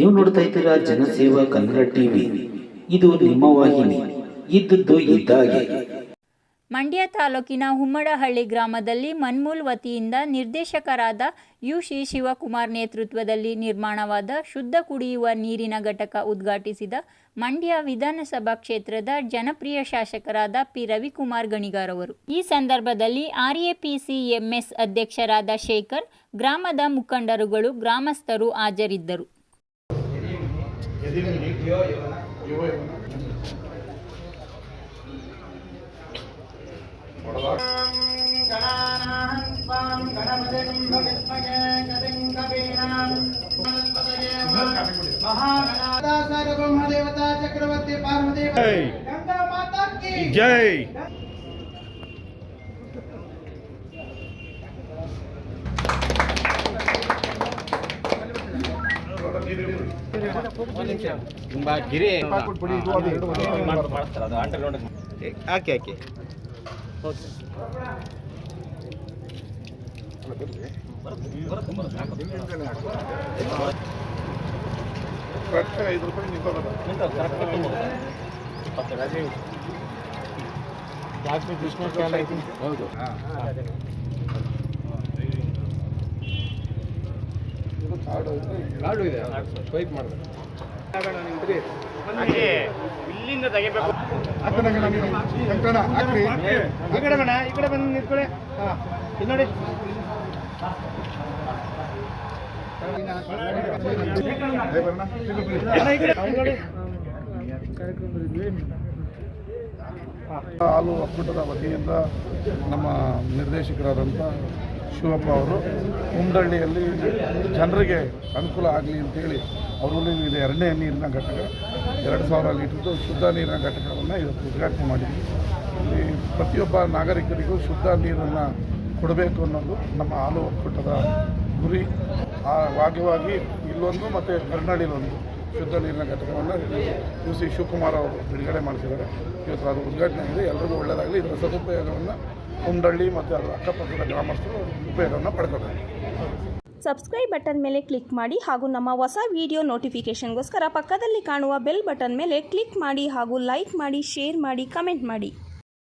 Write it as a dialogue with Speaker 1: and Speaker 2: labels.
Speaker 1: ನೀವು ನೋಡ್ತಾ ಇದ್ದೀರಾ ಜನಸೇವಾ ಕನ್ನಡ ಟಿವಿ. ಇದು ನಿಮ್ಮ ವಾಹಿನಿ. ಇದ್ದದ್ದು ಇದ್ದಾಗೆ.
Speaker 2: ಮಂಡ್ಯ ತಾಲೂಕಿನ ಹುಮ್ಮಡಹಳ್ಳಿ ಗ್ರಾಮದಲ್ಲಿ ಮನ್ಮೂಲ್ ವತಿಯಿಂದ ನಿರ್ದೇಶಕರಾದ ಯು ಶಿವಕುಮಾರ್ ನೇತೃತ್ವದಲ್ಲಿ ನಿರ್ಮಾಣವಾದ ಶುದ್ಧ ಕುಡಿಯುವ ನೀರಿನ ಘಟಕ ಉದ್ಘಾಟಿಸಿದ ಮಂಡ್ಯ ವಿಧಾನಸಭಾ ಕ್ಷೇತ್ರದ ಜನಪ್ರಿಯ ಶಾಸಕರಾದ ಪಿ ರವಿಕುಮಾರ್ ಗಣಿಗಾರ್ ಅವರು ಈ ಸಂದರ್ಭದಲ್ಲಿ ಆರ್ಎಪಿಸಿಎಂಎಸ್ ಅಧ್ಯಕ್ಷರಾದ ಶೇಖರ್, ಗ್ರಾಮದ ಮುಖಂಡರುಗಳು, ಗ್ರಾಮಸ್ಥರು ಹಾಜರಿದ್ದರು.
Speaker 3: महादेवता चक्रवर्ती पार्वती
Speaker 4: जय।
Speaker 3: ತುಂಬ ಗಿರಿ ಆಕೆ
Speaker 4: ಆಕೆ ಓಕೆ ಐದು ರೂಪಾಯಿ ನಿಂತ ಜಾಸ್ತಿ ಕೃಷ್ಣ ಹೌದು. ಕಾರ್ಡು ಇದೆ. ಇಲ್ಲಿಂದ ತೆಗಿಬೇಕು. ಈ ಕಡೆ ಬೇಡ ಈ ಬಂದು ಹಾಂ ಇಲ್ಲಿ ನೋಡಿ. ಕಾರ್ಯಕ್ರಮ
Speaker 5: ಹಾಲು ಒಕ್ಕೂಟದ ವತಿಯಿಂದ ನಮ್ಮ ನಿರ್ದೇಶಕರಾದಂಥ ಶಿವಪ್ಪ ಅವರು ಉಂಡಳ್ಳಿಯಲ್ಲಿ ಜನರಿಗೆ ಅನುಕೂಲ ಆಗಲಿ ಅಂತೇಳಿ ಅವರಲ್ಲಿ ಇದು ಎರಡನೇ ನೀರಿನ ಘಟಕ. ಎರಡು ಸಾವಿರ ಲೀಟ್ರದ್ದು ಶುದ್ಧ ನೀರಿನ ಘಟಕವನ್ನು ಇವತ್ತು ಉದ್ಘಾಟನೆ ಮಾಡಿದ್ವಿ. ಇಲ್ಲಿ ಪ್ರತಿಯೊಬ್ಬ ನಾಗರಿಕರಿಗೂ ಶುದ್ಧ ನೀರನ್ನು ಕೊಡಬೇಕು ಅನ್ನೋದು ನಮ್ಮ ಹಾಲು ಒಕ್ಕೂಟದ ಗುರಿ. ಆ ಭಾಗವಾಗಿ ಇಲ್ಲೊಂದು ಮತ್ತು ಕರ್ನಾಡಿಲೊಂದು. ಶುದ್ಧ ನೀರಿನ ಘಟಕವನ್ನು ಯು ಸಿ ಶಿವಕುಮಾರ್ ಅವರು ಬಿಡುಗಡೆ ಮಾಡಿಸಿದ್ದಾರೆ. ಇವತ್ತು ಅದು ಉದ್ಘಾಟನೆ ಆಗಿದೆ. ಎಲ್ರಿಗೂ ಒಳ್ಳೆಯದಾಗಲಿ ಇದರ ಸದುಪಯೋಗವನ್ನು ಕುಂಡಳ್ಳಿ ಮತ್ತು ಅದರ ಅಕ್ಕಪಕ್ಕದ ಗ್ರಾಮಸ್ಥರು ಉಪಯೋಗವನ್ನು ಪಡ್ಕೋಬೇಕು
Speaker 6: ಸಬ್ಸ್ಕ್ರೈಬ್ ಬಟನ್ ಮೇಲೆ ಕ್ಲಿಕ್ ಮಾಡಿ ಹಾಗೂ ನಮ್ಮ ಹೊಸ ವಿಡಿಯೋ ನೋಟಿಫಿಕೇಷನ್ಗೋಸ್ಕರ ಪಕ್ಕದಲ್ಲಿ ಕಾಣುವ ಬೆಲ್ ಬಟನ್ ಮೇಲೆ ಕ್ಲಿಕ್ ಮಾಡಿ ಹಾಗೂ ಲೈಕ್ ಮಾಡಿ ಶೇರ್ ಮಾಡಿ ಕಮೆಂಟ್ ಮಾಡಿ.